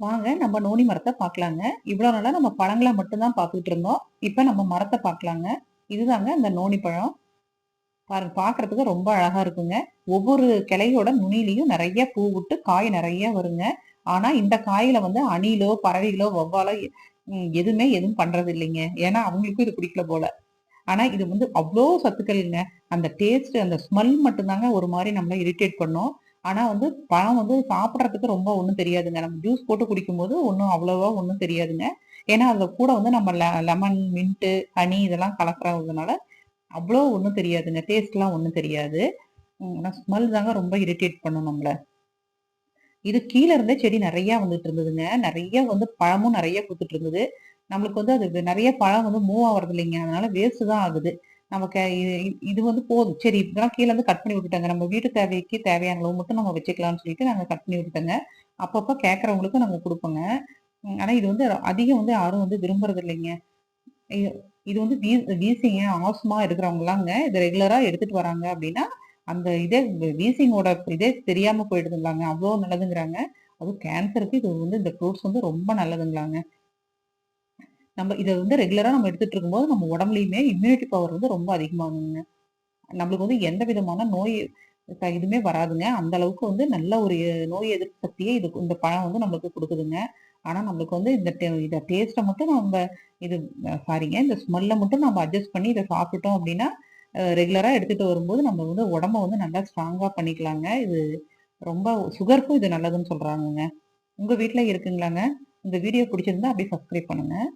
வாங்க நம்ம நோனி மரத்தை பார்க்கலாங்க. இவ்வளோ நாளாக நம்ம பழங்களை மட்டும்தான் பார்த்துட்டு இருந்தோம். இப்போ நம்ம மரத்தை பார்க்கலாங்க. இதுதாங்க அந்த நோனி பழம். பாருங்க பார்க்கறதுக்கு ரொம்ப அழகாக இருக்குங்க. ஒவ்வொரு கிளையோட நுனிலையும் நிறைய பூ விட்டு காய் நிறைய வருங்க. ஆனால் இந்த காயில வந்து அணிலோ பறவைகளோ வவ்வாலோ எதுவுமே எதுவும் பண்ணுறது இல்லைங்க ஏன்னா அவங்களுக்கும் இது பிடிக்கல போல. ஆனால் இது வந்து அவ்வளோ சத்துக்கள்ங்க அந்த டேஸ்ட் அந்த ஸ்மெல் மட்டும்தாங்க ஒரு மாதிரி நம்மளை இரிட்டேட் பண்ணும். ஆனால் வந்து பழம் வந்து சாப்பிட்றதுக்கு ரொம்ப ஒன்றும் தெரியாதுங்க. நம்ம ஜூஸ் போட்டு குடிக்கும்போது ஒன்றும் அவ்வளோவா ஒன்றும் தெரியாதுங்க. ஏன்னா அதில் கூட வந்து நம்ம லெமன் மின்ட்டு ஹனி இதெல்லாம் கலக்கறதுனால அவ்வளோ ஒன்றும் தெரியாதுங்க. டேஸ்ட்லாம் ஒன்றும் தெரியாது. ஆனால் ஸ்மெல் தாங்க ரொம்ப இரிட்டேட் பண்ணும் நம்மளை. இது கீழே இருந்தே செடி நிறையா வந்துட்டு இருந்ததுங்க. நிறைய வந்து பழமும் நிறைய கொடுத்துட்டு இருந்தது. நம்மளுக்கு வந்து அது நிறைய பழம் வந்து மூவ் ஆகுறது இல்லைங்க. அதனால வேஸ்ட் தான் ஆகுது. நமக்கு இது வந்து போதும். சரி இதெல்லாம் கீழே வந்து கட் பண்ணி விட்டுட்டாங்க. நம்ம வீட்டு தேவைக்கு தேவையான அளவு மட்டும் நம்ம வச்சுக்கலாம்னு சொல்லிட்டு நாங்கள் கட் பண்ணி விட்டுட்டோங்க. அப்பப்போ கேட்குறவங்களுக்கும் நாங்கள் கொடுப்போங்க. ஆனால் இது வந்து அதிகம் வந்து யாரும் வந்து விரும்புறது இல்லைங்க. இது வந்து வீ வீசிங்க ஆஸ்மா இருக்கிறவங்களாங்க. இது ரெகுலராக எடுத்துட்டு வராங்க அப்படின்னா அந்த இதே வீசிங்கோட இதே தெரியாமல் போயிடுதுங்களாங்க. அவ்வளோ நல்லதுங்கிறாங்க. அதுவும் கேன்சருக்கு இது வந்து இந்த ஃப்ரூட்ஸ் வந்து ரொம்ப நல்லதுங்களாங்க. நம்ம இதை வந்து ரெகுலராக நம்ம எடுத்துட்டு இருக்கும்போது நம்ம உடம்புலையுமே இம்யூனிட்டி பவர் வந்து ரொம்ப அதிகமாகுங்க. நம்மளுக்கு வந்து எந்த விதமான நோய் இதுவுமே வராதுங்க. அந்த அளவுக்கு வந்து நல்ல ஒரு நோய் எதிர்ப்பு சக்தியை இது இந்த பழம் வந்து நம்மளுக்கு கொடுக்குதுங்க. ஆனால் நம்மளுக்கு வந்து இந்த டே- இதை டேஸ்ட்டை மட்டும் நம்ம இது சாரிங்க இந்த ஸ்மெல்லை மட்டும் நம்ம அட்ஜஸ்ட் பண்ணி இதை சாப்பிட்டுட்டோம் அப்படின்னா ரெகுலராக எடுத்துட்டு வரும்போது நம்ம வந்து உடம்ப வந்து நல்லா ஸ்ட்ராங்காக பண்ணிக்கலாங்க. இது ரொம்ப சுகருக்கும் இது நல்லதுன்னு சொல்கிறாங்கங்க உங்கள் வீட்டில் இருக்குங்களாங்க? இந்த வீடியோ பிடிச்சிருந்தா அப்படியே சப்ஸ்கிரைப் பண்ணுங்க.